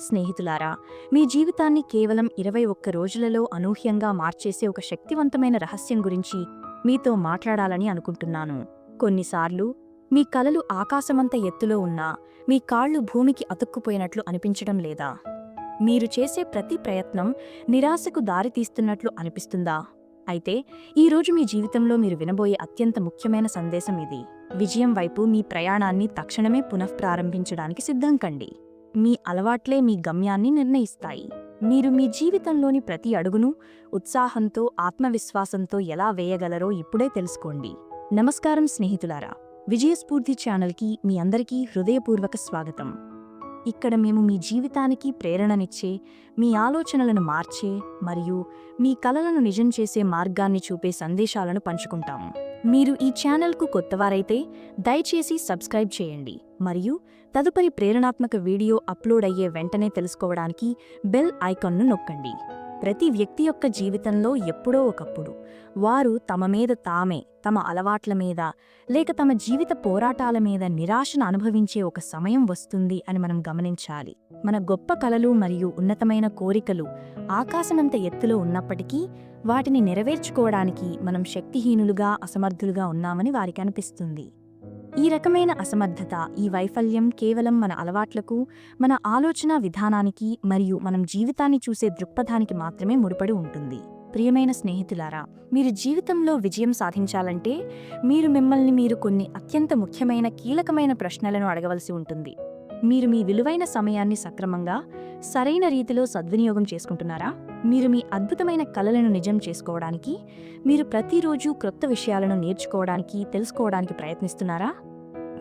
స్నేహితులారా మీ జీవితాన్ని కేవలం ఇరవై ఒక్క రోజులలో అనూహ్యంగా మార్చేసే ఒక శక్తివంతమైన రహస్యం గురించి మీతో మాట్లాడాలని అనుకుంటున్నాను. కొన్నిసార్లు మీ కలలు ఆకాశమంత ఎత్తులో ఉన్నా మీ కాళ్ళు భూమికి అతుక్కుపోయినట్లు అనిపించడం లేదా? మీరు చేసే ప్రతి ప్రయత్నం నిరాశకు దారితీస్తున్నట్లు అనిపిస్తుందా? అయితే ఈరోజు మీ జీవితంలో మీరు వినబోయే అత్యంత ముఖ్యమైన సందేశం ఇది. విజయం వైపు మీ ప్రయాణాన్ని తక్షణమే పునఃప్రారంభించడానికి సిద్ధం కండి. మీ అలవాట్లే మీ గమ్యాన్ని నిర్ణయిస్తాయి. మీరు మీ జీవితంలోని ప్రతి అడుగును ఉత్సాహంతో ఆత్మవిశ్వాసంతో ఎలా వేయగలరో ఇప్పుడే తెలుసుకోండి. నమస్కారం స్నేహితులారా. విజయస్ఫూర్తి ఛానల్కి మీ అందరికీ హృదయపూర్వక స్వాగతం. ఇక్కడ మేము మీ జీవితానికి ప్రేరణనిచ్చే మీ ఆలోచనలను మార్చే మరియు మీ కలలను నిజం చేసే మార్గాన్ని చూపే సందేశాలను పంచుకుంటాము. మీరు ఈ ఛానల్కు కొత్తవారైతే దయచేసి సబ్స్క్రైబ్ చేయండి మరియు తదుపరి ప్రేరణాత్మక వీడియో అప్లోడ్ అయ్యే వెంటనే తెలుసుకోవడానికి బెల్ ఐకాన్ను నొక్కండి. ప్రతి వ్యక్తి యొక్క జీవితంలో ఎప్పుడో ఒకప్పుడు వారు తమ మీద తామే తమ అలవాట్ల మీద లేక తమ జీవిత పోరాటాల మీద నిరాశను అనుభవించే ఒక సమయం వస్తుంది అని మనం గమనించాలి. మన గొప్ప కలలు మరియు ఉన్నతమైన కోరికలు ఆకాశమంత ఎత్తులో ఉన్నప్పటికీ వాటిని నెరవేర్చుకోవడానికి మనం శక్తిహీనులుగా అసమర్థులుగా ఉన్నామని వారికి అనిపిస్తుంది. ఈ రకమైన అసమర్థత ఈ వైఫల్యం కేవలం మన అలవాట్లకు మన ఆలోచన విధానానికి మరియు మనం జీవితాన్ని చూసే దృక్పథానికి మాత్రమే ముడిపడి ఉంటుంది. ప్రియమైన స్నేహితులారా మీరు జీవితంలో విజయం సాధించాలంటే మీరు మిమ్మల్ని మీరు కొన్ని అత్యంత ముఖ్యమైన కీలకమైన ప్రశ్నలను అడగవలసి ఉంటుంది. మీరు మీ విలువైన సమయాన్ని సక్రమంగా సరైన రీతిలో సద్వినియోగం చేసుకుంటున్నారా? మీరు మీ అద్భుతమైన కళలను నిజం చేసుకోవడానికి మీరు ప్రతిరోజు క్రొత్త విషయాలను నేర్చుకోవడానికి తెలుసుకోవడానికి ప్రయత్నిస్తున్నారా?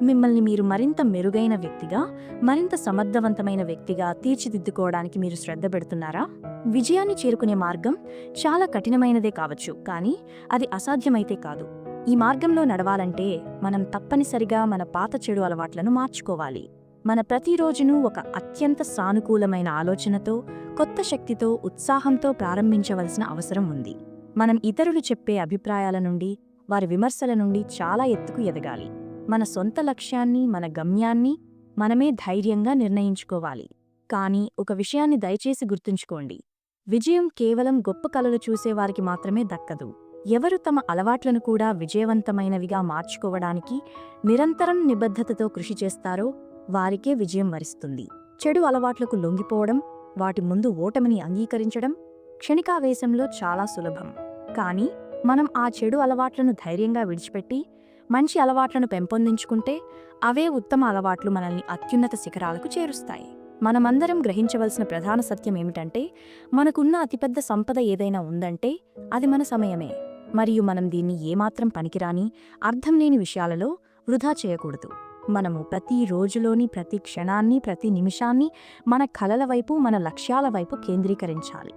మిమ్మల్ని మీరు మరింత మెరుగైన వ్యక్తిగా మరింత సమర్థవంతమైన వ్యక్తిగా తీర్చిదిద్దుకోవడానికి మీరు శ్రద్ధ పెడుతున్నారా? విజయాన్ని చేరుకునే మార్గం చాలా కఠినమైనదే కావచ్చు కానీ అది అసాధ్యమైతే కాదు. ఈ మార్గంలో నడవాలంటే మనం తప్పనిసరిగా మన పాత చెడు అలవాట్లను మార్చుకోవాలి. మన ప్రతిరోజును ఒక అత్యంత సానుకూలమైన ఆలోచనతో కొత్త శక్తితో ఉత్సాహంతో ప్రారంభించవలసిన అవసరం ఉంది. మనం ఇతరులు చెప్పే అభిప్రాయాల నుండి వారి విమర్శల నుండి చాలా ఎత్తుకు ఎదగాలి. మన సొంత లక్ష్యాన్ని మన గమ్యాన్ని మనమే ధైర్యంగా నిర్ణయించుకోవాలి. కానీ ఒక విషయాన్ని దయచేసి గుర్తుంచుకోండి. విజయం కేవలం గొప్ప కలలు చూసేవారికి మాత్రమే దక్కదు. ఎవరు తమ అలవాట్లను కూడా విజయవంతమైనవిగా మార్చుకోవడానికి నిరంతరం నిబద్ధతతో కృషి చేస్తారో వారికే విజయం వరిస్తుంది. చెడు అలవాట్లకు లొంగిపోవడం వాటి ముందు ఓటమిని అంగీకరించడం క్షణికావేశంలో చాలా సులభం. కానీ మనం ఆ చెడు అలవాట్లను ధైర్యంగా విడిచిపెట్టి మంచి అలవాట్లను పెంపొందించుకుంటే అవే ఉత్తమ అలవాట్లు మనల్ని అత్యున్నత శిఖరాలకు చేరుస్తాయి. మనమందరం గ్రహించవలసిన ప్రధాన సత్యం ఏమిటంటే మనకున్న అతిపెద్ద సంపద ఏదైనా ఉందంటే అది మన సమయమే. మరియు మనం దీన్ని ఏమాత్రం పనికిరాని అర్థం లేని విషయాలలో వృధా చేయకూడదు. మనము ప్రతి రోజులోని ప్రతి క్షణాన్ని ప్రతి నిమిషాన్ని మన కలల వైపు మన లక్ష్యాల వైపు కేంద్రీకరించాలి.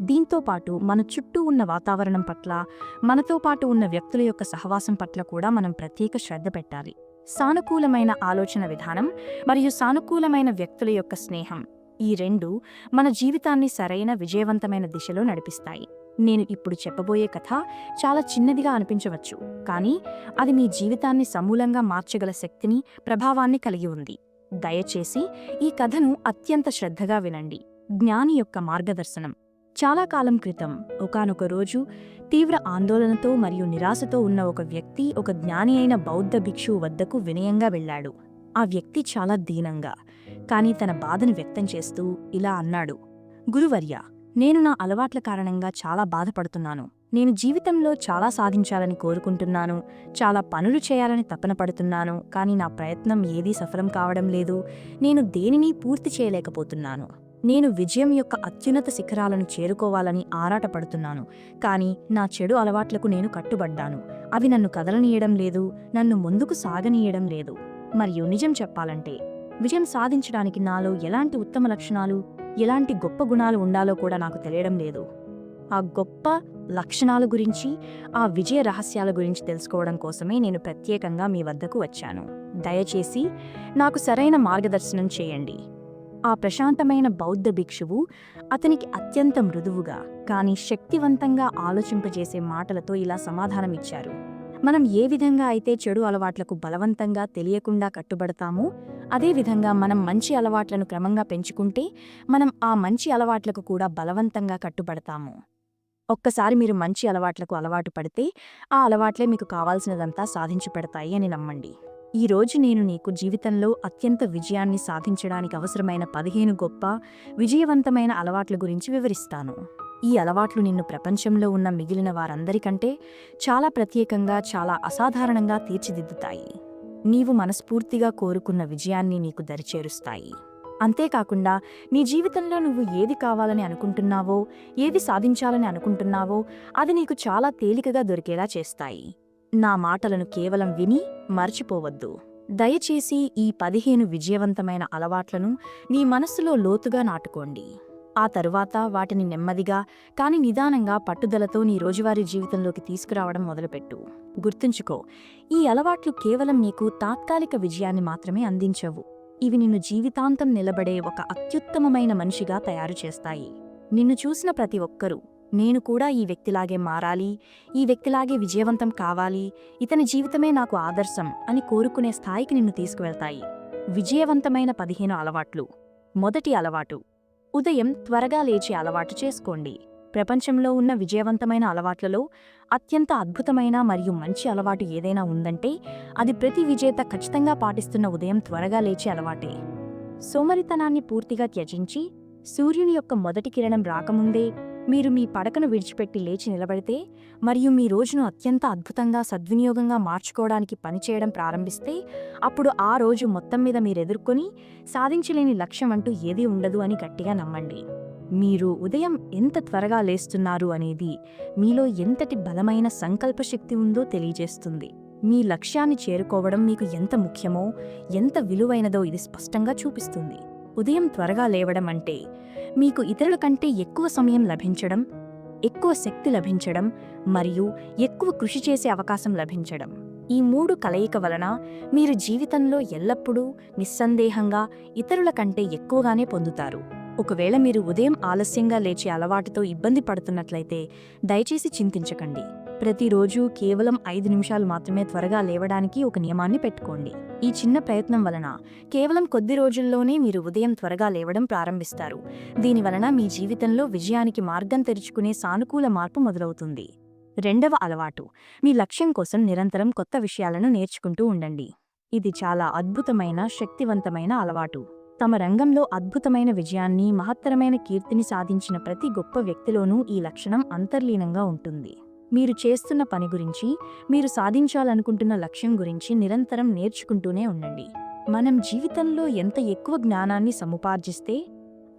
దీంతో పాటు మన చుట్టూ ఉన్న వాతావరణం పట్ల మనతో పాటు ఉన్న వ్యక్తుల యొక్క సహవాసం పట్ల కూడా మనం ప్రత్యేక శ్రద్ధ పెట్టాలి. సానుకూలమైన ఆలోచన విధానం మరియు సానుకూలమైన వ్యక్తుల యొక్క స్నేహం ఈ రెండు మన జీవితాన్ని సరైన విజయవంతమైన దిశలో నడిపిస్తాయి. నేను ఇప్పుడు చెప్పబోయే కథ చాలా చిన్నదిగా అనిపించవచ్చు కానీ అది మీ జీవితాన్ని సమూలంగా మార్చగల శక్తిని ప్రభావాన్ని కలిగి ఉంది. దయచేసి ఈ కథను అత్యంత శ్రద్ధగా వినండి. జ్ఞాని యొక్క మార్గదర్శనం. చాలా కాలం క్రితం ఒకానొక రోజు తీవ్ర ఆందోళనతో మరియు నిరాశతో ఉన్న ఒక వ్యక్తి ఒక జ్ఞాని అయిన బౌద్ధ భిక్షువు వద్దకు వినయంగా వెళ్ళాడు. ఆ వ్యక్తి చాలా దీనంగా కానీ తన బాధను వ్యక్తం చేస్తూ ఇలా అన్నాడు. గురువర్య నేను నా అలవాట్ల కారణంగా చాలా బాధపడుతున్నాను. నేను జీవితంలో చాలా సాధించాలని కోరుకుంటున్నాను. చాలా పనులు చేయాలని తపన పడుతున్నాను. కానీ నా ప్రయత్నం ఏదీ సఫలం కావడం లేదు. నేను దేనిని పూర్తి చేయలేకపోతున్నాను. నేను విజయం యొక్క అత్యున్నత శిఖరాలను చేరుకోవాలని ఆరాటపడుతున్నాను. కానీ నా చెడు అలవాట్లకు నేను కట్టుబడ్డాను. అవి నన్ను కదలనీయడం లేదు. నన్ను ముందుకు సాగనీయడం లేదు. మరియు నిజం చెప్పాలంటే విజయం సాధించడానికి నాలో ఎలాంటి ఉత్తమ లక్షణాలు ఎలాంటి గొప్ప గుణాలు ఉండాలో కూడా నాకు తెలియడం లేదు. ఆ గొప్ప లక్షణాల గురించి ఆ విజయ రహస్యాల గురించి తెలుసుకోవడం కోసమే నేను ప్రత్యేకంగా మీ వద్దకు వచ్చాను. దయచేసి నాకు సరైన మార్గదర్శనం చేయండి. ఆ ప్రశాంతమైన బౌద్ధ భిక్షువు అతనికి అత్యంత మృదువుగా కానీ శక్తివంతంగా ఆలోచింపజేసే మాటలతో ఇలా సమాధానమిచ్చారు. మనం ఏ విధంగా అయితే చెడు అలవాట్లకు బలవంతంగా తెలియకుండా కట్టుబడతామో అదేవిధంగా మనం మంచి అలవాట్లను క్రమంగా పెంచుకుంటే మనం ఆ మంచి అలవాట్లకు కూడా బలవంతంగా కట్టుబడతాము. ఒక్కసారి మీరు మంచి అలవాట్లకు అలవాటు పడితే ఆ అలవాట్లే మీకు కావాల్సినదంతా సాధించి పెడతాయి అని నమ్మండి. ఈ రోజు నేను నీకు జీవితంలో అత్యంత విజయాన్ని సాధించడానికి అవసరమైన పదిహేను గొప్ప విజయవంతమైన అలవాట్ల గురించి వివరిస్తాను. ఈ అలవాట్లు నిన్ను ప్రపంచంలో ఉన్న మిగిలిన వారందరికంటే చాలా ప్రత్యేకంగా చాలా అసాధారణంగా తీర్చిదిద్దుతాయి. నీవు మనస్ఫూర్తిగా కోరుకున్న విజయాన్ని నీకు దరిచేరుస్తాయి. అంతేకాకుండా నీ జీవితంలో నువ్వు ఏది కావాలని అనుకుంటున్నావో ఏది సాధించాలని అనుకుంటున్నావో అది నీకు చాలా తేలికగా దొరికేలా చేస్తాయి. నా మాటలను కేవలం విని మర్చిపోవద్దు. దయచేసి ఈ పదిహేను విజయవంతమైన అలవాట్లను నీ మనస్సులో లోతుగా నాటుకోండి. ఆ తరువాత వాటిని నెమ్మదిగా కానీ నిదానంగా పట్టుదలతో నీ రోజువారీ జీవితంలోకి తీసుకురావడం మొదలుపెట్టు. గుర్తుంచుకో ఈ అలవాట్లు కేవలం నీకు తాత్కాలిక విజయాన్ని మాత్రమే అందించవు. ఇవి నిన్ను జీవితాంతం నిలబడే ఒక అత్యుత్తమమైన మనిషిగా తయారు చేస్తాయి. నిన్ను చూసిన ప్రతి ఒక్కరూ నేను కూడా ఈ వ్యక్తిలాగే మారాలి ఈ వ్యక్తిలాగే విజయవంతం కావాలి ఇతని జీవితమే నాకు ఆదర్శం అని కోరుకునే స్థాయికి నిన్ను తీసుకువెళ్తాయి. విజయవంతమైన పదిహేను అలవాట్లు. మొదటి అలవాటు ఉదయం త్వరగా లేచే అలవాటు చేసుకోండి. ప్రపంచంలో ఉన్న విజయవంతమైన అలవాట్లలో అత్యంత అద్భుతమైన మరియు మంచి అలవాటు ఏదైనా ఉందంటే అది ప్రతి విజేత ఖచ్చితంగా పాటిస్తున్న ఉదయం త్వరగా లేచే అలవాటే. సోమరితనాన్ని పూర్తిగా త్యజించి సూర్యుని యొక్క మొదటి కిరణం రాకముందే మీరు మీ పడకను విడిచిపెట్టి లేచి నిలబడితే మరియు మీ రోజును అత్యంత అద్భుతంగా సద్వినియోగంగా మార్చుకోవడానికి పనిచేయడం ప్రారంభిస్తే అప్పుడు ఆ రోజు మొత్తం మీద మీరు ఎదుర్కొని సాధించలేని లక్ష్యం అంటూ ఏదీ ఉండదు అని గట్టిగా నమ్మండి. మీరు ఉదయం ఎంత త్వరగా లేస్తున్నారు అనేది మీలో ఎంతటి బలమైన సంకల్పశక్తి ఉందో తెలియజేస్తుంది. మీ లక్ష్యాన్ని చేరుకోవడం మీకు ఎంత ముఖ్యమో ఎంత విలువైనదో ఇది స్పష్టంగా చూపిస్తుంది. ఉదయం త్వరగా లేవడం అంటే మీకు ఇతరుల కంటే ఎక్కువ సమయం లభించడం ఎక్కువ శక్తి లభించడం మరియు ఎక్కువ కృషి చేసే అవకాశం లభించడం. ఈ మూడు కలయిక వలన మీరు జీవితంలో ఎల్లప్పుడూ నిస్సందేహంగా ఇతరుల కంటే ఎక్కువగానే పొందుతారు. ఒకవేళ మీరు ఉదయం ఆలస్యంగా లేచే అలవాటుతో ఇబ్బంది పడుతున్నట్లయితే దయచేసి చింతించకండి. ప్రతిరోజు కేవలం ఐదు నిమిషాలు మాత్రమే త్వరగా లేవడానికి ఒక నియమాన్ని పెట్టుకోండి. ఈ చిన్న ప్రయత్నం వలన కేవలం కొద్ది రోజుల్లోనే మీరు ఉదయం త్వరగా లేవడం ప్రారంభిస్తారు. దీనివలన మీ జీవితంలో విజయానికి మార్గం తెరుచుకునే సానుకూల మార్పు మొదలవుతుంది. రెండవ అలవాటు మీ లక్ష్యం కోసం నిరంతరం కొత్త విషయాలను నేర్చుకుంటూ ఉండండి. ఇది చాలా అద్భుతమైన శక్తివంతమైన అలవాటు. తమ రంగంలో అద్భుతమైన విజయాన్ని మహత్తరమైన కీర్తిని సాధించిన ప్రతి గొప్ప వ్యక్తిలోనూ ఈ లక్షణం అంతర్లీనంగా ఉంటుంది. మీరు చేస్తున్న పని గురించి మీరు సాధించాలనుకుంటున్న లక్ష్యం గురించి నిరంతరం నేర్చుకుంటూనే ఉండండి. మనం జీవితంలో ఎంత ఎక్కువ జ్ఞానాన్ని సముపార్జిస్తే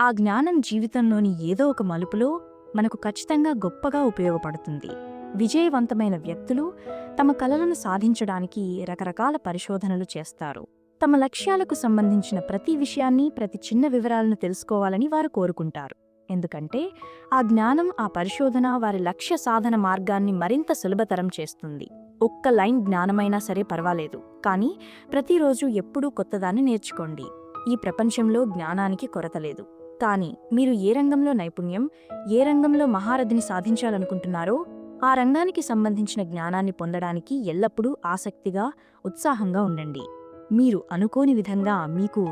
ఆ జ్ఞానం జీవితంలోని ఏదో ఒక మలుపులో మనకు ఖచ్చితంగా గొప్పగా ఉపయోగపడుతుంది. విజయవంతమైన వ్యక్తులు తమ కలలను సాధించడానికి రకరకాల పరిశోధనలు చేస్తారు. తమ లక్ష్యాలకు సంబంధించిన ప్రతి విషయాన్ని ప్రతి చిన్న వివరాలను తెలుసుకోవాలని వారు కోరుకుంటారు. ఎందుకంటే ఆ జ్ఞానం ఆ పరిశోధన వారి లక్ష్య సాధన మార్గాన్ని మరింత సులభతరం చేస్తుంది. ఒక్క లైన్ జ్ఞానమైనా సరే పర్వాలేదు కానీ ప్రతిరోజు ఎప్పుడూ కొత్తదాన్ని నేర్చుకోండి. ఈ ప్రపంచంలో జ్ఞానానికి కొరత లేదు. కానీ మీరు ఏ రంగంలో నైపుణ్యం ఏ రంగంలో మహారథిని సాధించాలనుకుంటున్నారో ఆ రంగానికి సంబంధించిన జ్ఞానాన్ని పొందడానికి ఎల్లప్పుడూ ఆసక్తిగా ఉత్సాహంగా ఉండండి. మీరు అనుకోని విధంగా మీకు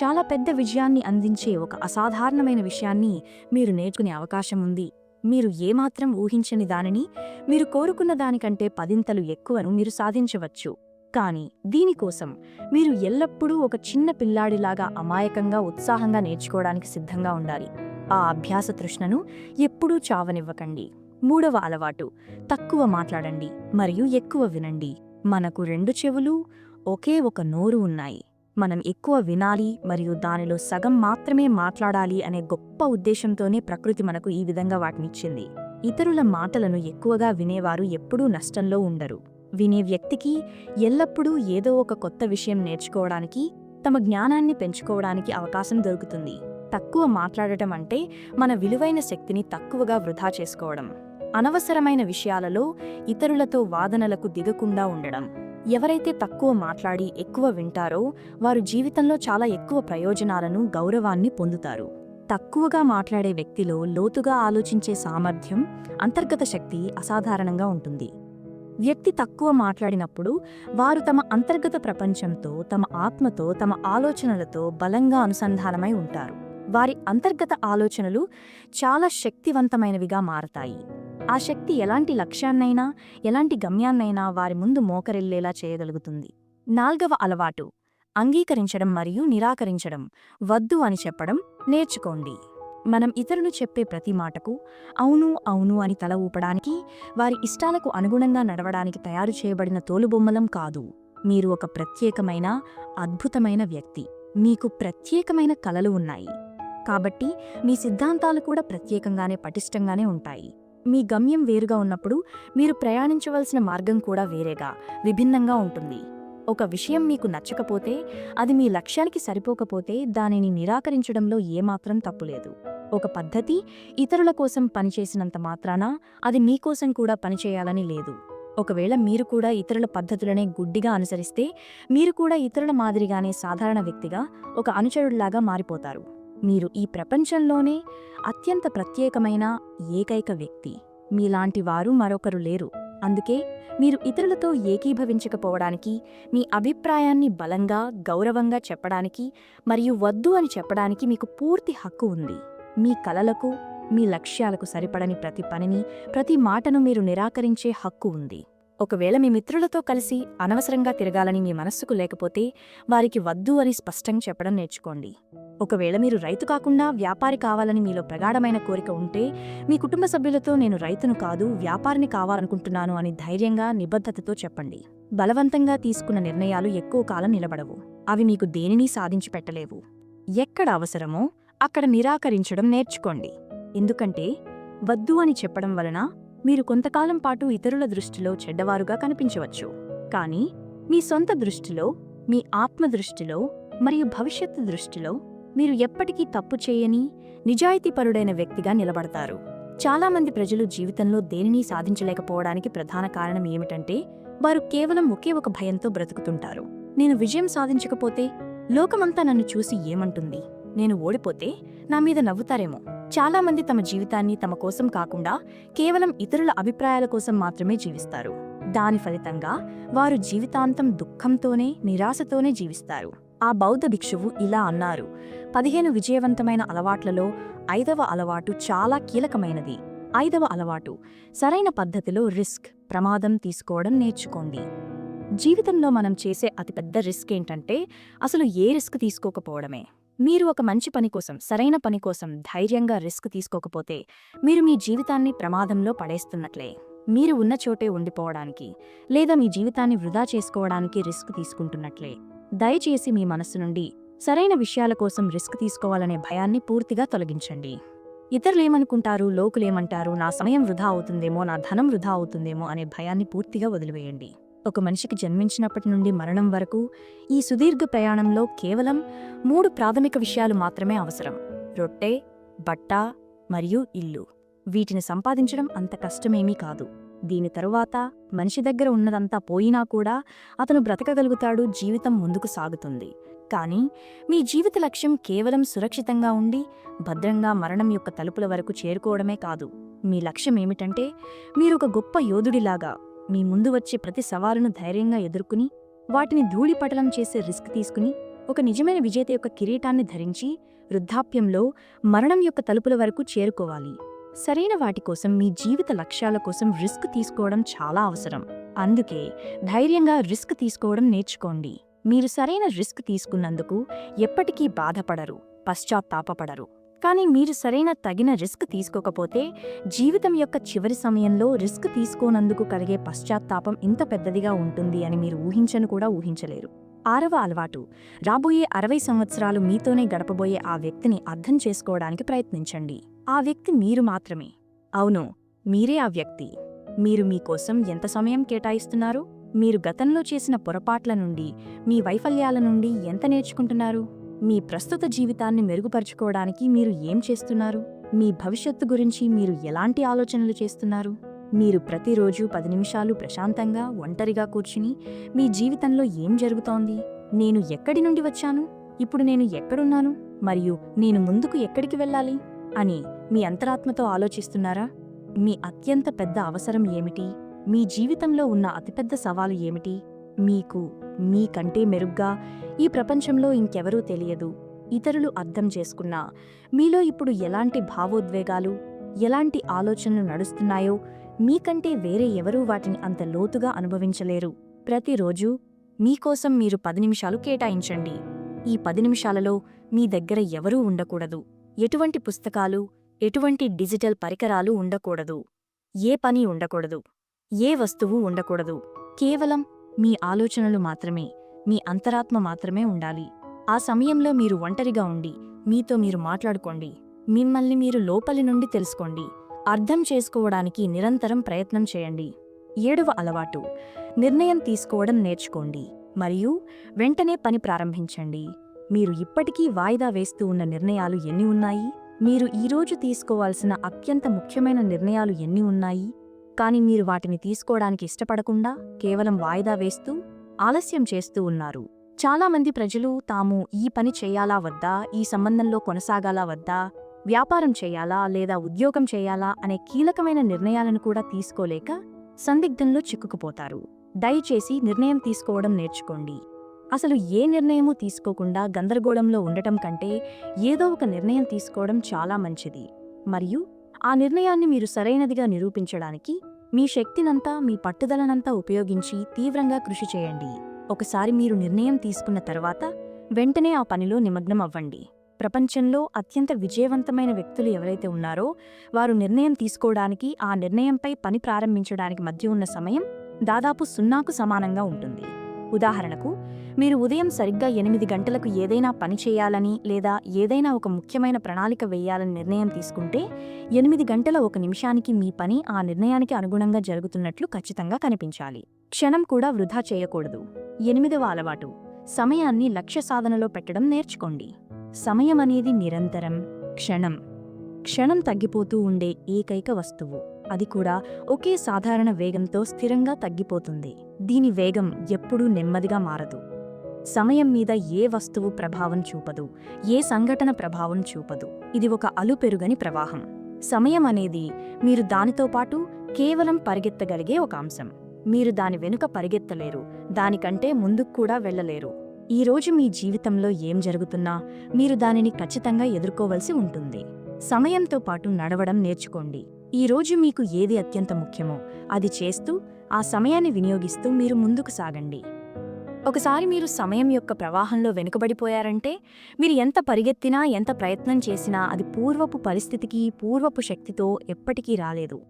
చాలా పెద్ద విజయాన్ని అందించే ఒక అసాధారణమైన విషయాన్ని మీరు నేర్చుకునే అవకాశం ఉంది. మీరు ఏమాత్రం ఊహించని దానిని మీరు కోరుకున్న దానికంటే పదింతలు ఎక్కువను మీరు సాధించవచ్చు. కానీ దీనికోసం మీరు ఎల్లప్పుడూ ఒక చిన్న పిల్లాడిలాగా అమాయకంగా ఉత్సాహంగా నేర్చుకోవడానికి సిద్ధంగా ఉండాలి. ఆ అభ్యాస తృష్ణను ఎప్పుడూ చావనివ్వకండి. మూడవ అలవాటు తక్కువ మాట్లాడండి మరియు ఎక్కువ వినండి. మనకు రెండు చెవులు ఒకే ఒక నోరు ఉన్నాయి. మనం ఎక్కువ వినాలి మరియు దానిలో సగం మాత్రమే మాట్లాడాలి అనే గొప్ప ఉద్దేశంతోనే ప్రకృతి మనకు ఈ విధంగా వాటినిచ్చింది. ఇతరుల మాటలను ఎక్కువగా వినేవారు ఎప్పుడూ నష్టంలో ఉండరు. వినే వ్యక్తికి ఎల్లప్పుడూ ఏదో ఒక కొత్త విషయం నేర్చుకోవడానికి తమ జ్ఞానాన్ని పెంచుకోవడానికి అవకాశం దొరుకుతుంది. తక్కువ మాట్లాడటం అంటే మన విలువైన శక్తిని తక్కువగా వృధా చేసుకోవడం. అనవసరమైన విషయాలలో ఇతరులతో వాదనలకు దిగకుండా ఉండడం. ఎవరైతే తక్కువ మాట్లాడి ఎక్కువ వింటారో వారు జీవితంలో చాలా ఎక్కువ ప్రయోజనాలను గౌరవాన్ని పొందుతారు. తక్కువగా మాట్లాడే వ్యక్తిలో లోతుగా ఆలోచించే సామర్థ్యం అంతర్గత శక్తి అసాధారణంగా ఉంటుంది. వ్యక్తి తక్కువ మాట్లాడినప్పుడు వారు తమ అంతర్గత ప్రపంచంతో తమ ఆత్మతో తమ ఆలోచనలతో బలంగా అనుసంధానమై ఉంటారు. వారి అంతర్గత ఆలోచనలు చాలా శక్తివంతమైనవిగా మారతాయి. ఆ శక్తి ఎలాంటి లక్ష్యాన్నైనా ఎలాంటి గమ్యాన్నైనా వారి ముందు మోకరిల్లేలా చేయగలుగుతుంది. నాల్గవ అలవాటు అంగీకరించడం మరియు నిరాకరించడం. వద్దు అని చెప్పడం నేర్చుకోండి. మనం ఇతరులు చెప్పే ప్రతి మాటకు అవును అవును అని తల ఊపడానికి వారి ఇష్టాలకు అనుగుణంగా నడవడానికి తయారు చేయబడిన తోలుబొమ్మలం కాదు. మీరు ఒక ప్రత్యేకమైన అద్భుతమైన వ్యక్తి. మీకు ప్రత్యేకమైన కలలు ఉన్నాయి. కాబట్టి మీ సిద్ధాంతాలు కూడా ప్రత్యేకంగానే పటిష్టంగానే ఉంటాయి. మీ గమ్యం వేరుగా ఉన్నప్పుడు మీరు ప్రయాణించవలసిన మార్గం కూడా వేరేగా విభిన్నంగా ఉంటుంది. ఒక విషయం మీకు నచ్చకపోతే అది మీ లక్ష్యానికి సరిపోకపోతే దానిని నిరాకరించడంలో ఏమాత్రం తప్పులేదు ఒక పద్ధతి ఇతరుల కోసం పనిచేసినంత మాత్రాన అది మీకోసం కూడా పనిచేయాలని లేదు. ఒకవేళ మీరు కూడా ఇతరుల పద్ధతులనే గుడ్డిగా అనుసరిస్తే మీరు కూడా ఇతరుల మాదిరిగానే సాధారణ వ్యక్తిగా ఒక అనుచరుడిలాగా మారిపోతారు. మీరు ఈ ప్రపంచంలోనే అత్యంత ప్రత్యేకమైన ఏకైక వ్యక్తి. మీలాంటి వారు మరొకరు లేరు. అందుకే మీరు ఇతరులతో ఏకీభవించకపోవడానికి మీ అభిప్రాయాన్ని బలంగా గౌరవంగా చెప్పడానికి మరియు వద్దు అని చెప్పడానికి మీకు పూర్తి హక్కు ఉంది. మీ కలలకు మీ లక్ష్యాలకు సరిపడని ప్రతి పనిని ప్రతి మాటను మీరు నిరాకరించే హక్కు ఉంది. ఒకవేళ మీ మిత్రులతో కలిసి అనవసరంగా తిరగాలని మీ మనస్సుకు లేకపోతే వారికి వద్దు అని స్పష్టంగా చెప్పడం నేర్చుకోండి. ఒకవేళ మీరు రైతు కాకుండా వ్యాపారి కావాలని మీలో ప్రగాఢమైన కోరిక ఉంటే మీ కుటుంబ సభ్యులతో నేను రైతును కాదు వ్యాపారిని కావాలనుకుంటున్నాను అని ధైర్యంగా నిబద్ధతతో చెప్పండి. బలవంతంగా తీసుకున్న నిర్ణయాలు ఎక్కువ కాలం నిలబడవు. అవి మీకు దేనిని సాధించి పెట్టలేవు. ఎక్కడ అవసరమో అక్కడ నిరాకరించడం నేర్చుకోండి. ఎందుకంటే వద్దు అని చెప్పడం వలన మీరు కొంతకాలం పాటు ఇతరుల దృష్టిలో చెడ్డవారుగా కనిపించవచ్చు. కానీ మీ సొంత దృష్టిలో మీ ఆత్మ దృష్టిలో మరియు భవిష్యత్తు దృష్టిలో మీరు ఎప్పటికీ తప్పు చేయని నిజాయితీపరుడైన వ్యక్తిగా నిలబడతారు. చాలామంది ప్రజలు జీవితంలో దేనినీ సాధించలేకపోవడానికి ప్రధాన కారణం ఏమిటంటే వారు కేవలం ఒకే ఒక భయంతో బ్రతుకుతుంటారు. నేను విజయం సాధించకపోతే లోకమంతా నన్ను చూసి ఏమంటుంది? నేను ఓడిపోతే నా మీద నవ్వుతారేమో. చాలామంది తమ జీవితాన్ని తమ కోసం కాకుండా కేవలం ఇతరుల అభిప్రాయాల కోసం మాత్రమే జీవిస్తారు. దాని ఫలితంగా వారు జీవితాంతం దుఃఖంతోనే నిరాశతోనే జీవిస్తారు. ఆ బౌద్ధ భిక్షువు ఇలా అన్నారు పదిహేను విజయవంతమైన అలవాట్లలో ఐదవ అలవాటు చాలా కీలకమైనది. ఐదవ అలవాటు సరైన పద్ధతిలో రిస్క్ ప్రమాదం తీసుకోవడం నేర్చుకోండి. జీవితంలో మనం చేసే అతిపెద్ద రిస్క్ ఏంటంటే అసలు ఏ రిస్క్ తీసుకోకపోవడమే. మీరు ఒక మంచి పని కోసం సరైన పని కోసం ధైర్యంగా రిస్క్ తీసుకోకపోతే మీరు మీ జీవితాన్ని ప్రమాదంలో పడేస్తున్నట్లే. మీరు ఉన్న చోటే ఉండిపోవడానికి లేదా మీ జీవితాన్ని వృధా చేసుకోవడానికి రిస్క్ తీసుకుంటున్నట్లే. దయచేసి మీ మనస్సు నుండి సరైన విషయాల కోసం రిస్క్ తీసుకోవాలనే భయాన్ని పూర్తిగా తొలగించండి. ఇతరులేమనుకుంటారు లోకులేమంటారు నా సమయం వృధా అవుతుందేమో నా ధనం వృధా అవుతుందేమో అనే భయాన్ని పూర్తిగా వదిలివేయండి. ఒక మనిషికి జన్మించినప్పటి నుండి మరణం వరకు ఈ సుదీర్ఘ ప్రయాణంలో కేవలం మూడు ప్రాథమిక విషయాలు మాత్రమే అవసరం. రొట్టె బట్ట మరియు ఇల్లు. వీటిని సంపాదించడం అంత కష్టమేమీ కాదు. దీని తరువాత మనిషి దగ్గర ఉన్నదంతా పోయినా కూడా అతను బ్రతకగలుగుతాడు జీవితం ముందుకు సాగుతుంది. కానీ మీ జీవిత లక్ష్యం కేవలం సురక్షితంగా ఉండి భద్రంగా మరణం యొక్క తలుపుల వరకు చేరుకోవడమే కాదు. మీ లక్ష్యం ఏమిటంటే మీరు ఒక గొప్ప యోధుడిలాగా మీ ముందు వచ్చే ప్రతి సవాలును ధైర్యంగా ఎదుర్కొని వాటిని ధూళిపటలం చేసే రిస్క్ తీసుకుని ఒక నిజమైన విజేత యొక్క కిరీటాన్ని ధరించి వృద్ధాప్యంలో మరణం యొక్క తలుపుల వరకు చేరుకోవాలి. సరైన వాటి కోసం మీ జీవిత లక్ష్యాల కోసం రిస్క్ తీసుకోవడం చాలా అవసరం. అందుకే ధైర్యంగా రిస్క్ తీసుకోవడం నేర్చుకోండి. మీరు సరైన రిస్క్ తీసుకున్నందుకు ఎప్పటికీ బాధపడరు పశ్చాత్తాపపడరు. కానీ మీరు సరైన తగిన రిస్క్ తీసుకోకపోతే జీవితం యొక్క చివరి సమయంలో రిస్క్ తీసుకోనందుకు కలిగే పశ్చాత్తాపం ఇంత పెద్దదిగా ఉంటుంది అని మీరు ఊహించను కూడా ఊహించలేరు. ఆరవ అలవాటు. రాబోయే అరవై సంవత్సరాలు మీతోనే గడపబోయే ఆ వ్యక్తిని అర్థం చేసుకోవడానికి ప్రయత్నించండి. ఆ వ్యక్తి మీరు మాత్రమే. అవును మీరే ఆ వ్యక్తి. మీరు మీకోసం ఎంత సమయం కేటాయిస్తున్నారు? మీరు గతంలో చేసిన పొరపాట్ల నుండి మీ వైఫల్యాల నుండి ఎంత నేర్చుకుంటున్నారు? మీ ప్రస్తుత జీవితాన్ని మెరుగుపరుచుకోవడానికి మీరు ఏం చేస్తున్నారు? మీ భవిష్యత్తు గురించి మీరు ఎలాంటి ఆలోచనలు చేస్తున్నారు? మీరు ప్రతిరోజు పది నిమిషాలు ప్రశాంతంగా ఒంటరిగా కూర్చుని మీ జీవితంలో ఏం జరుగుతోంది? నేను ఎక్కడి నుండి వచ్చాను? ఇప్పుడు నేను ఎక్కడున్నాను? మరియు నేను ముందుకు ఎక్కడికి వెళ్ళాలి? అని మీ అంతరాత్మతో ఆలోచిస్తున్నారా? మీ అత్యంత పెద్ద అవసరం ఏమిటి? మీ జీవితంలో ఉన్న అతిపెద్ద సవాలు ఏమిటి? మీకు మీకంటే మెరుగ్గా ఈ ప్రపంచంలో ఇంకెవరూ తెలియదు. ఇతరులు అర్థం చేసుకున్నా మీలో ఇప్పుడు ఎలాంటి భావోద్వేగాలు ఎలాంటి ఆలోచనలు నడుస్తున్నాయో మీకంటే వేరే ఎవరూ వాటిని అంత లోతుగా అనుభవించలేరు. ప్రతిరోజు మీకోసం మీరు పది నిమిషాలు కేటాయించండి. ఈ పది నిమిషాలలో మీ దగ్గర ఎవరూ ఉండకూడదు. ఎటువంటి పుస్తకాలు ఎటువంటి డిజిటల్ పరికరాలు ఉండకూడదు. ఏ పని ఉండకూడదు. ఏ వస్తువు ఉండకూడదు. కేవలం మీ ఆలోచనలు మాత్రమే మీ అంతరాత్మ మాత్రమే ఉండాలి. ఆ సమయంలో మీరు ఒంటరిగా ఉండి మీతో మీరు మాట్లాడుకోండి. మిమ్మల్ని మీరు లోపలి నుండి తెలుసుకోండి. అర్థం చేసుకోవడానికి నిరంతరం ప్రయత్నం చేయండి. ఏడవ అలవాటు నిర్ణయం తీసుకోవడం నేర్చుకోండి. మరియు వెంటనే పని ప్రారంభించండి. మీరు ఇప్పటికీ వాయిదా వేస్తూ ఉన్న నిర్ణయాలు ఎన్ని ఉన్నాయి? మీరు ఈరోజు తీసుకోవాల్సిన అత్యంత ముఖ్యమైన నిర్ణయాలు ఎన్ని ఉన్నాయి? కానీ మీరు వాటిని తీసుకోవడానికి ఇష్టపడకుండా కేవలం వాయిదా వేస్తూ ఆలస్యం చేస్తూ ఉన్నారు. చాలామంది ప్రజలు తాము ఈ పని చేయాలా వద్దా ఈ సంబంధంలో కొనసాగాలా వద్దా వ్యాపారం చేయాలా లేదా ఉద్యోగం చేయాలా అనే కీలకమైన నిర్ణయాలను కూడా తీసుకోలేక సందిగ్ధంలో చిక్కుకుపోతారు. దయచేసి నిర్ణయం తీసుకోవడం నేర్చుకోండి. అసలు ఏ నిర్ణయమూ తీసుకోకుండా గందరగోళంలో ఉండటం కంటే ఏదో ఒక నిర్ణయం తీసుకోవడం చాలా మంచిది. మరియు ఆ నిర్ణయాన్ని మీరు సరైనదిగా నిరూపించడానికి మీ శక్తినంతా మీ పట్టుదలనంతా ఉపయోగించి తీవ్రంగా కృషి చేయండి. ఒకసారి మీరు నిర్ణయం తీసుకున్న తర్వాత వెంటనే ఆ పనిలో నిమగ్నం అవ్వండి ప్రపంచంలో అత్యంత విజయవంతమైన వ్యక్తులు ఎవరైతే ఉన్నారో వారు నిర్ణయం తీసుకోవడానికి ఆ నిర్ణయంపై పని ప్రారంభించడానికి మధ్య ఉన్న సమయం దాదాపు సున్నాకు సమానంగా ఉంటుంది. ఉదాహరణకు మీరు ఉదయం సరిగ్గా ఎనిమిది గంటలకు ఏదైనా పని చేయాలని లేదా ఏదైనా ఒక ముఖ్యమైన ప్రణాళిక వేయాలని నిర్ణయం తీసుకుంటే ఎనిమిది గంటల ఒక నిమిషానికి మీ పని ఆ నిర్ణయానికి అనుగుణంగా జరుగుతున్నట్లు ఖచ్చితంగా కనిపించాలి. క్షణం కూడా వృధా చేయకూడదు. ఎనిమిదవ అలవాటు. సమయాన్ని లక్ష్య సాధనలో పెట్టడం నేర్చుకోండి. సమయం అనేది నిరంతరం క్షణం. క్షణం తగ్గిపోతూ ఉండే ఏకైక వస్తువు. అది కూడా ఒకే సాధారణ వేగంతో స్థిరంగా తగ్గిపోతుంది. దీని వేగం ఎప్పుడూ నెమ్మదిగా మారదు. సమయం మీద ఏ వస్తువు ప్రభావం చూపదు ఏ సంఘటన ప్రభావం చూపదు. ఇది ఒక అలుపెరుగని ప్రవాహం. సమయం అనేది మీరు దానితో పాటు కేవలం పరిగెత్తగలిగే ఒక అంశం. మీరు దాని వెనుక పరిగెత్తలేరు దానికంటే ముందుకు కూడా వెళ్ళలేరు. ఈ రోజు మీ జీవితంలో ఏం జరుగుతున్నా మీరు దానిని ఖచ్చితంగా ఎదుర్కోవలసి ఉంటుంది. సమయంతో పాటు నడవడం నేర్చుకోండి. ఈ రోజు మీకు ఏది అత్యంత ముఖ్యమో అది చేస్తూ ఆ సమయాన్ని వినియోగిస్తూ మీరు ముందుకు సాగండి. ఒకసారి మీరు సమయం యొక్క ప్రవాహంలో వెనుకబడిపోయారంటే మీరు ఎంత పరిగెత్తినా ఎంత ప్రయత్నం చేసినా అది పూర్వపు పరిస్థితికి పూర్వపు శక్తితో ఎప్పటికీ రాలేదు.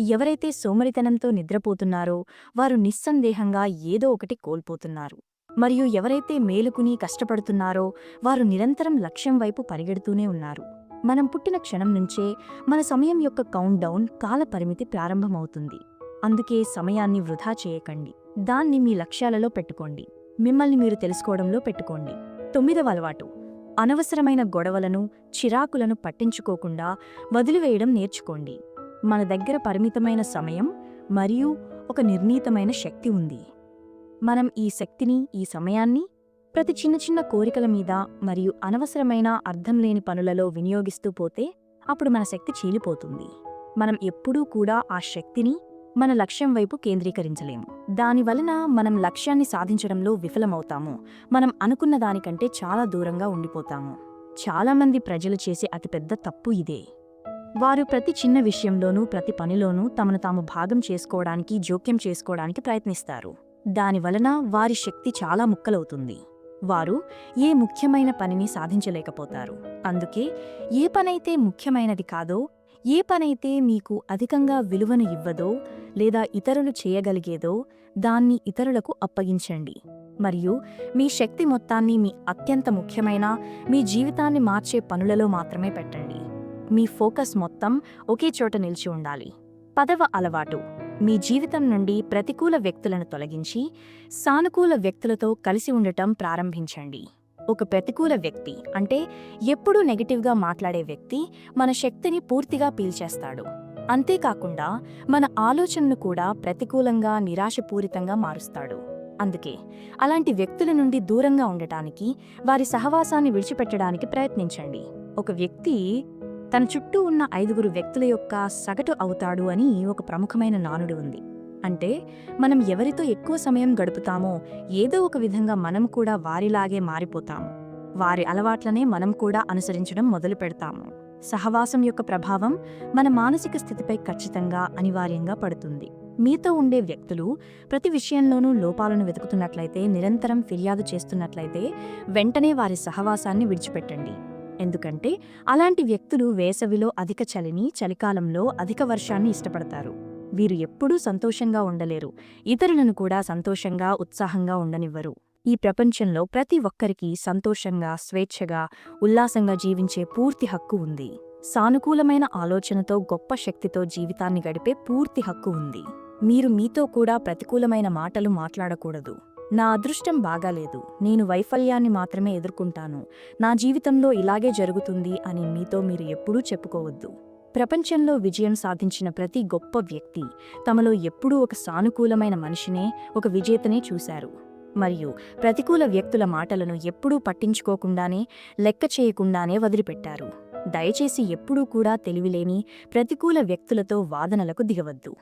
ఎవరైతే సోమరితనంతో నిద్రపోతున్నారో వారు నిస్సందేహంగా ఏదో ఒకటి కోల్పోతున్నారు. మరియు ఎవరైతే మేలుకుని కష్టపడుతున్నారో వారు నిరంతరం లక్ష్యం వైపు పరిగెడుతూనే ఉన్నారు. మనం పుట్టిన క్షణం నుంచే మన సమయం యొక్క కౌంట్ డౌన్ కాల పరిమితి ప్రారంభమవుతుంది. అందుకే సమయాన్ని వృధా చేయకండి. దాన్ని మీ లక్ష్యాలలో పెట్టుకోండి. మిమ్మల్ని మీరు తెలుసుకోవడంలో పెట్టుకోండి. తొమ్మిదవ అలవాటు. అనవసరమైన గొడవలను చిరాకులను పట్టించుకోకుండా వదిలివేయడం నేర్చుకోండి. మన దగ్గర పరిమితమైన సమయం మరియు ఒక నిర్ణీతమైన శక్తి ఉంది. మనం ఈ శక్తిని ఈ సమయాన్ని ప్రతి చిన్న చిన్న కోరికల మీద మరియు అనవసరమైన అర్థం లేని పనులలో వినియోగిస్తూ పోతే అప్పుడు మన శక్తి చీలిపోతుంది. మనం ఎప్పుడూ కూడా ఆ శక్తిని మన లక్ష్యం వైపు కేంద్రీకరించలేము. దానివలన మనం లక్ష్యాన్ని సాధించడంలో విఫలమవుతాము. మనం అనుకున్న దానికంటే చాలా దూరంగా ఉండిపోతాము. చాలామంది ప్రజలు చేసే అతిపెద్ద తప్పు ఇదే. వారు ప్రతి చిన్న విషయంలోనూ ప్రతి పనిలోనూ తమను తాము భాగం చేసుకోవడానికి జోక్యం చేసుకోవడానికి ప్రయత్నిస్తారు. దానివలన వారి శక్తి చాలా ముక్కలవుతుంది. వారు ఏ ముఖ్యమైన పనిని సాధించలేకపోతారు. అందుకే ఏ పనైతే ముఖ్యమైనది కాదో ఏ పనైతే మీకు అధికంగా విలువను ఇవ్వదో లేదా ఇతరులు చేయగలిగేదో దాన్ని ఇతరులకు అప్పగించండి. మరియు మీ శక్తి మొత్తాన్ని మీ అత్యంత ముఖ్యమైన మీ జీవితాన్ని మార్చే పనులలో మాత్రమే పెట్టండి. మీ ఫోకస్ మొత్తం ఒకే చోట నిలిచి ఉండాలి. పదవ అలవాటు మీ జీవితం నుండి ప్రతికూల వ్యక్తులను తొలగించి సానుకూల వ్యక్తులతో కలిసి ఉండటం ప్రారంభించండి. ఒక ప్రతికూల వ్యక్తి అంటే ఎప్పుడూ నెగటివ్గా మాట్లాడే వ్యక్తి మన శక్తిని పూర్తిగా పీల్చేస్తాడు. అంతేకాకుండా మన ఆలోచనను కూడా ప్రతికూలంగా నిరాశపూరితంగా మారుస్తాడు. అందుకే అలాంటి వ్యక్తుల నుండి దూరంగా ఉండటానికి వారి సహవాసాన్ని విడిచిపెట్టడానికి ప్రయత్నించండి. ఒక వ్యక్తి తన చుట్టూ ఉన్న ఐదుగురు వ్యక్తుల యొక్క సగటు అవుతాడు అని ఒక ప్రముఖమైన నానుడు ఉంది. అంటే మనం ఎవరితో ఎక్కువ సమయం గడుపుతామో ఏదో ఒక విధంగా మనం కూడా వారిలాగే మారిపోతాము వారి అలవాట్లనే మనం కూడా అనుసరించడం మొదలు పెడతాము. సహవాసం యొక్క ప్రభావం మన మానసిక స్థితిపై ఖచ్చితంగా అనివార్యంగా పడుతుంది. మీతో ఉండే వ్యక్తులు ప్రతి విషయంలోనూ లోపాలను వెతుకుతున్నట్లయితే నిరంతరం ఫిర్యాదు చేస్తున్నట్లయితే వెంటనే వారి సహవాసాన్ని విడిచిపెట్టండి. ఎందుకంటే అలాంటి వ్యక్తులు వేసవిలో అధిక చలిని చలికాలంలో అధిక వర్షాన్ని ఇష్టపడతారు. వీరు ఎప్పుడూ సంతోషంగా ఉండలేరు. ఇతరులను కూడా సంతోషంగా ఉత్సాహంగా ఉండనివ్వరు. ఈ ప్రపంచంలో ప్రతి ఒక్కరికి సంతోషంగా స్వేచ్ఛగా ఉల్లాసంగా జీవించే పూర్తి హక్కు ఉంది. సానుకూలమైన ఆలోచనతో గొప్ప శక్తితో జీవితాన్ని గడిపే పూర్తి హక్కు ఉంది. మీరు మీతో కూడా ప్రతికూలమైన మాటలు మాట్లాడకూడదు. నా అదృష్టం బాగాలేదు. నేను వైఫల్యాన్ని మాత్రమే ఎదుర్కొంటాను. నా జీవితంలో ఇలాగే జరుగుతుంది అని మీతో మీరు ఎప్పుడూ చెప్పుకోవద్దు. ప్రపంచంలో విజయం సాధించిన ప్రతి గొప్ప వ్యక్తి తమలో ఎప్పుడూ ఒక సానుకూలమైన మనిషినే ఒక విజేతనే చూశారు. మరియు ప్రతికూల వ్యక్తుల మాటలను ఎప్పుడూ పట్టించుకోకుండానే లెక్క చేయకుండానే వదిలిపెట్టారు. దయచేసి ఎప్పుడూ కూడా తెలివిలేని ప్రతికూల వ్యక్తులతో వాదనలకు దిగవద్దు.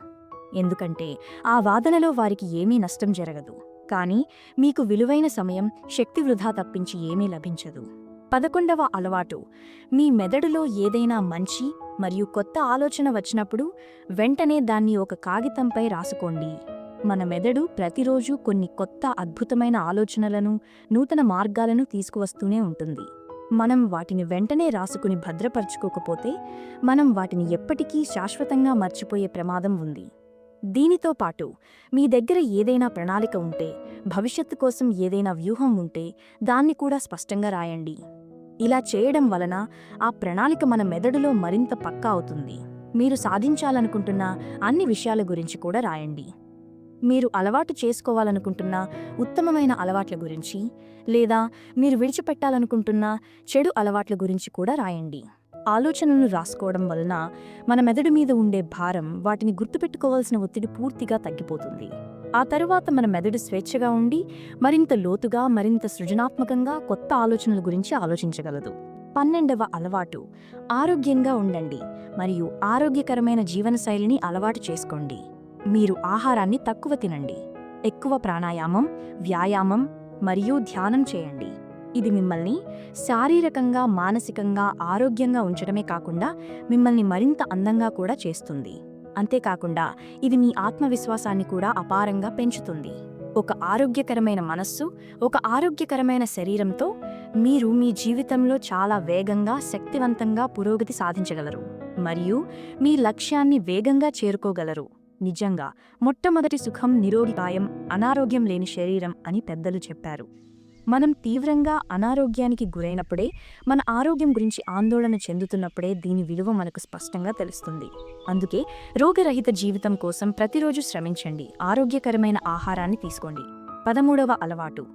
ఎందుకంటే ఆ వాదనలో వారికి ఏమీ నష్టం జరగదు. కానీ మీకు విలువైన సమయం శక్తి వృధా తప్పించి ఏమీ లభించదు. పదకొండవ అలవాటు. మీ మెదడులో ఏదైనా మంచి మరియు కొత్త ఆలోచన వచ్చినప్పుడు వెంటనే దాన్ని ఒక కాగితంపై రాసుకోండి. మన మెదడు ప్రతిరోజు కొన్ని కొత్త అద్భుతమైన ఆలోచనలను నూతన మార్గాలను తీసుకువస్తూనే ఉంటుంది. మనం వాటిని వెంటనే రాసుకుని భద్రపరచుకోకపోతే మనం వాటిని ఎప్పటికీ శాశ్వతంగా మర్చిపోయే ప్రమాదం ఉంది. దీనితో పాటు మీ దగ్గర ఏదైనా ప్రణాళిక ఉంటే భవిష్యత్తు కోసం ఏదైనా వ్యూహం ఉంటే దాన్ని కూడా స్పష్టంగా రాయండి. ఇలా చేయడం వలన ఆ ప్రణాళిక మన మెదడులో మరింత పక్కా అవుతుంది. మీరు సాధించాలనుకుంటున్న అన్ని విషయాల గురించి కూడా రాయండి. మీరు అలవాటు చేసుకోవాలనుకుంటున్న ఉత్తమమైన అలవాట్ల గురించి లేదా మీరు విడిచిపెట్టాలనుకుంటున్న చెడు అలవాట్ల గురించి కూడా రాయండి. ఆలోచనలను రాసుకోవడం వలన మన మెదడు మీద ఉండే భారం వాటిని గుర్తుపెట్టుకోవాల్సిన ఒత్తిడి పూర్తిగా తగ్గిపోతుంది. ఆ తరువాత మన మెదడు స్వేచ్ఛగా ఉండి మరింత లోతుగా మరింత సృజనాత్మకంగా కొత్త ఆలోచనల గురించి ఆలోచించగలదు. పన్నెండవ అలవాటు ఆరోగ్యంగా ఉండండి మరియు ఆరోగ్యకరమైన జీవనశైలిని అలవాటు చేసుకోండి. మీరు ఆహారాన్ని తక్కువ తినండి. ఎక్కువ ప్రాణాయామం వ్యాయామం మరియు ధ్యానం చేయండి. ఇది మిమ్మల్ని శారీరకంగా మానసికంగా ఆరోగ్యంగా ఉంచడమే కాకుండా మిమ్మల్ని మరింత అందంగా కూడా చేస్తుంది. అంతేకాకుండా ఇది మీ ఆత్మవిశ్వాసాన్ని కూడా అపారంగా పెంచుతుంది. ఒక ఆరోగ్యకరమైన మనస్సు ఒక ఆరోగ్యకరమైన శరీరంతో మీరు మీ జీవితంలో చాలా వేగంగా శక్తివంతంగా పురోగతి సాధించగలరు. మరియు మీ లక్ష్యాన్ని వేగంగా చేరుకోగలరు. నిజంగా మొట్టమొదటి సుఖం నిరోగిపాయం అనారోగ్యం లేని శరీరం అని పెద్దలు చెప్పారు. మనం తీవ్రంగా అనారోగ్యానికి గురైనప్పుడే మన ఆరోగ్యం గురించి ఆందోళన చెందుతున్నప్పుడే దీని విలువ మనకు స్పష్టంగా తెలుస్తుంది. అందుకే రోగరహిత జీవితం కోసం ప్రతిరోజు శ్రమించండి. ఆరోగ్యకరమైన ఆహారాన్ని తీసుకోండి. పదమూడవ అలవాటు.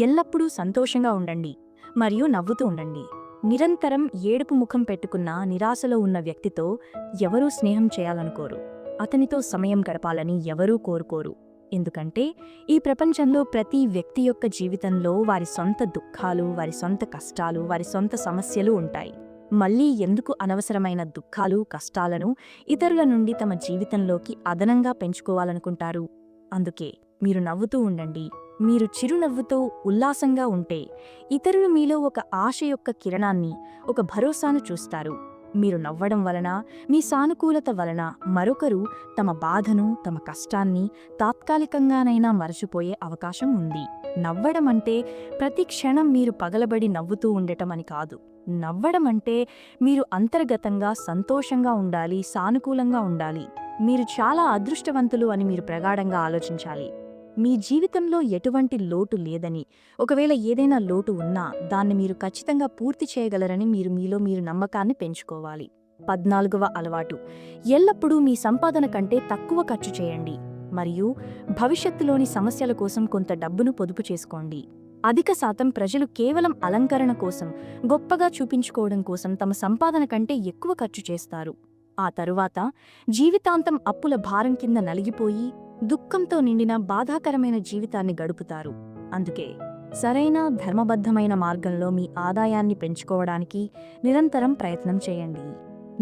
ఎల్లప్పుడూ సంతోషంగా ఉండండి. మరియు నవ్వుతూ ఉండండి. నిరంతరం ఏడుపు ముఖం పెట్టుకున్న నిరాశలో ఉన్న వ్యక్తితో ఎవరూ స్నేహం చేయాలనుకోరు. అతనితో సమయం గడపాలని ఎవరూ కోరుకోరు. ఎందుకంటే ఈ ప్రపంచంలో ప్రతి వ్యక్తి యొక్క జీవితంలో వారి సొంత దుఃఖాలు వారి సొంత కష్టాలు వారి సొంత సమస్యలు ఉంటాయి. మళ్ళీ ఎందుకు అనవసరమైన దుఃఖాలు కష్టాలను ఇతరుల నుండి తమ జీవితంలోకి అదనంగా పెంచుకోవాలనుకుంటారు? అందుకే మీరు నవ్వుతూ ఉండండి. మీరు చిరునవ్వుతో ఉల్లాసంగా ఉంటే ఇతరులు మీలో ఒక ఆశ యొక్క కిరణాన్ని ఒక భరోసాను చూస్తారు. మీరు నవ్వడం వలన మీ సానుకూలత వలన మరొకరు తమ బాధను తమ కష్టాన్ని తాత్కాలికంగానైనా మరచిపోయే అవకాశం ఉంది. నవ్వడం అంటే ప్రతి క్షణం మీరు పగలబడి నవ్వుతూ ఉండటం అని కాదు. నవ్వడం అంటే మీరు అంతర్గతంగా సంతోషంగా ఉండాలి సానుకూలంగా ఉండాలి. మీరు చాలా అదృష్టవంతులు అని మీరు ప్రగాఢంగా ఆలోచించాలి. మీ జీవితంలో ఎటువంటి లోటు లేదని. ఒకవేళ ఏదైనా లోటు ఉన్నా దాన్ని మీరు ఖచ్చితంగా పూర్తి చేయగలరని మీరు మీలో మీరు నమ్మకాన్ని పెంచుకోవాలి. పద్నాలుగవ అలవాటు. ఎల్లప్పుడూ మీ సంపాదన కంటే తక్కువ ఖర్చు చేయండి. మరియు భవిష్యత్తులోని సమస్యల కోసం కొంత డబ్బును పొదుపు చేసుకోండి. అధిక శాతం ప్రజలు కేవలం అలంకరణ కోసం గొప్పగా చూపించుకోవడం కోసం తమ సంపాదన కంటే ఎక్కువ ఖర్చు చేస్తారు. ఆ తరువాత జీవితాంతం అప్పుల భారం కింద నలిగిపోయి దుఃఖంతో నిండిన బాధాకరమైన జీవితాన్ని గడుపుతారు. అందుకే సరైన ధర్మబద్ధమైన మార్గంలో మీ ఆదాయాన్ని పెంచుకోవడానికి నిరంతరం ప్రయత్నం చేయండి.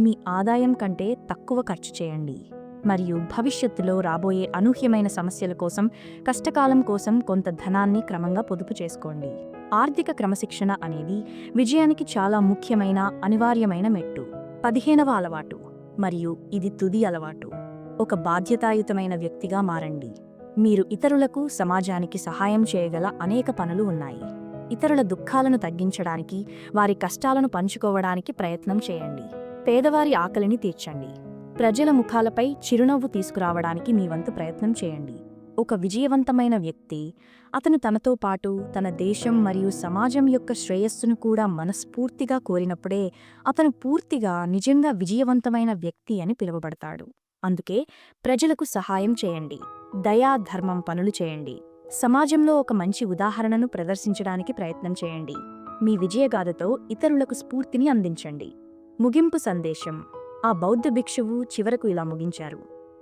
మీ ఆదాయం కంటే తక్కువ ఖర్చు చేయండి. మరియు భవిష్యత్తులో రాబోయే అనూహ్యమైన సమస్యల కోసం కష్టకాలం కోసం కొంత ధనాన్ని క్రమంగా పొదుపు చేసుకోండి. ఆర్థిక క్రమశిక్షణ అనేది విజయానికి చాలా ముఖ్యమైన అనివార్యమైన మెట్టు. పదిహేనవ అలవాటు. మరియు ఇది తుది అలవాటు. ఒక బాధ్యతాయుతమైన వ్యక్తిగా మారండి. మీరు ఇతరులకు సమాజానికి సహాయం చేయగల అనేక పనులు ఉన్నాయి. ఇతరుల దుఃఖాలను తగ్గించడానికి వారి కష్టాలను పంచుకోవడానికి ప్రయత్నం చేయండి. పేదవారి ఆకలిని తీర్చండి. ప్రజల ముఖాలపై చిరునవ్వు తీసుకురావడానికి మీ వంతు ప్రయత్నం చేయండి. ఒక విజయవంతమైన వ్యక్తి అతను తనతో పాటు తన దేశం మరియు సమాజం యొక్క శ్రేయస్సును కూడా మనస్ఫూర్తిగా కోరినప్పుడే అతను పూర్తిగా నిజంగా విజయవంతమైన వ్యక్తి అని పిలువబడతాడు. అందుకే ప్రజలకు సహాయం చేయండి. దయా ధర్మం పనులు చేయండి. సమాజంలో ఒక మంచి ఉదాహరణను ప్రదర్శించడానికి ప్రయత్నం చేయండి. మీ విజయగాథతో ఇతరులకు స్ఫూర్తిని అందించండి. ముగింపు సందేశం. ఆ బౌద్ధ భిక్షువు చివరకు ఇలా ముగించారు.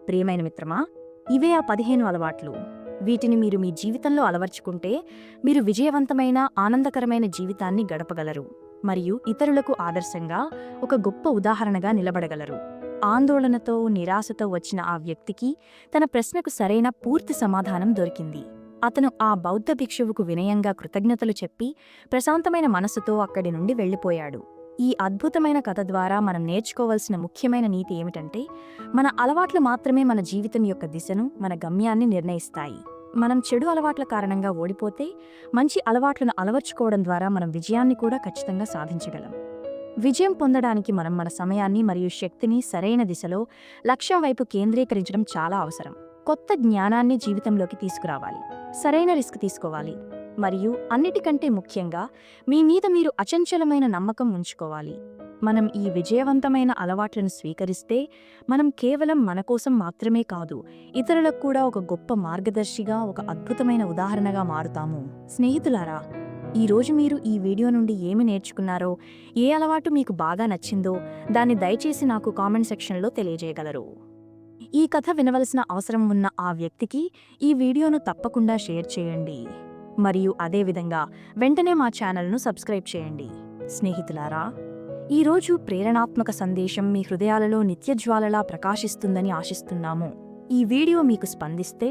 ప్రియమైన మిత్రమా ఇవే ఆ పదిహేను అలవాట్లు. వీటిని మీరు మీ జీవితంలో అలవర్చుకుంటే మీరు విజయవంతమైన ఆనందకరమైన జీవితాన్ని గడపగలరు. మరియు ఇతరులకు ఆదర్శంగా ఒక గొప్ప ఉదాహరణగా నిలబడగలరు. ఆందోళనతో నిరాశతో వచ్చిన ఆ వ్యక్తికి తన ప్రశ్నకు సరైన పూర్తి సమాధానం దొరికింది. అతను ఆ బౌద్ధ భిక్షువుకు వినయంగా కృతజ్ఞతలు చెప్పి ప్రశాంతమైన మనసుతో అక్కడి నుండి వెళ్ళిపోయాడు. ఈ అద్భుతమైన కథ ద్వారా మనం నేర్చుకోవలసిన ముఖ్యమైన నీతి ఏమిటంటే మన అలవాట్లు మాత్రమే మన జీవితం యొక్క దిశను మన గమ్యాన్ని నిర్ణయిస్తాయి. మనం చెడు అలవాట్ల కారణంగా ఓడిపోతే మంచి అలవాట్లను అలవర్చుకోవడం ద్వారా మనం విజయాన్ని కూడా ఖచ్చితంగా సాధించగలం. విజయం పొందడానికి మనం మన సమయాన్ని మరియు శక్తిని సరైన దిశలో లక్ష్యం వైపు కేంద్రీకరించడం చాలా అవసరం. కొత్త జ్ఞానాన్ని జీవితంలోకి తీసుకురావాలి. సరైన రిస్క్ తీసుకోవాలి. మరియు అన్నిటికంటే ముఖ్యంగా మీ మీద మీరు అచంచలమైన నమ్మకం ఉంచుకోవాలి. మనం ఈ విజయవంతమైన అలవాట్లను స్వీకరిస్తే మనం కేవలం మన కోసం మాత్రమే కాదు ఇతరులకు కూడా ఒక గొప్ప మార్గదర్శిగా ఒక అద్భుతమైన ఉదాహరణగా మారుతాము. స్నేహితులారా ఈరోజు మీరు ఈ వీడియో నుండి ఏమి నేర్చుకున్నారో ఏ అలవాటు మీకు బాగా నచ్చిందో దాన్ని దయచేసి నాకు కామెంట్ సెక్షన్లో తెలియజేయగలరు. ఈ కథ వినవలసిన అవసరం ఉన్న ఆ వ్యక్తికి ఈ వీడియోను తప్పకుండా షేర్ చేయండి. మరియు అదేవిధంగా వెంటనే మా ఛానల్ను సబ్స్క్రైబ్ చేయండి. స్నేహితులారా ఈరోజు ప్రేరణాత్మక సందేశం మీ హృదయాలలో నిత్యజ్వాలలా ప్రకాశిస్తుందని ఆశిస్తున్నాము. ఈ వీడియో మీకు స్పందిస్తే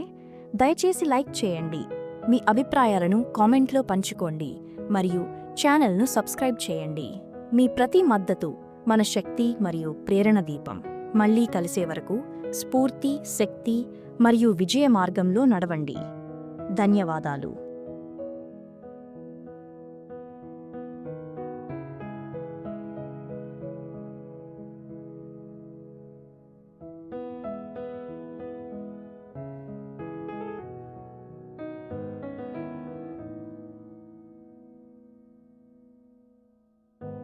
దయచేసి లైక్ చేయండి. మీ అభిప్రాయాలను కామెంట్లో పంచుకోండి మరియు ఛానల్ను సబ్స్క్రైబ్ చేయండి. మీ ప్రతి మద్దతు మన శక్తి మరియు ప్రేరణ దీపం. మళ్ళీ కలిసే వరకు స్ఫూర్తి శక్తి మరియు విజయ మార్గంలో నడవండి. ధన్యవాదాలు.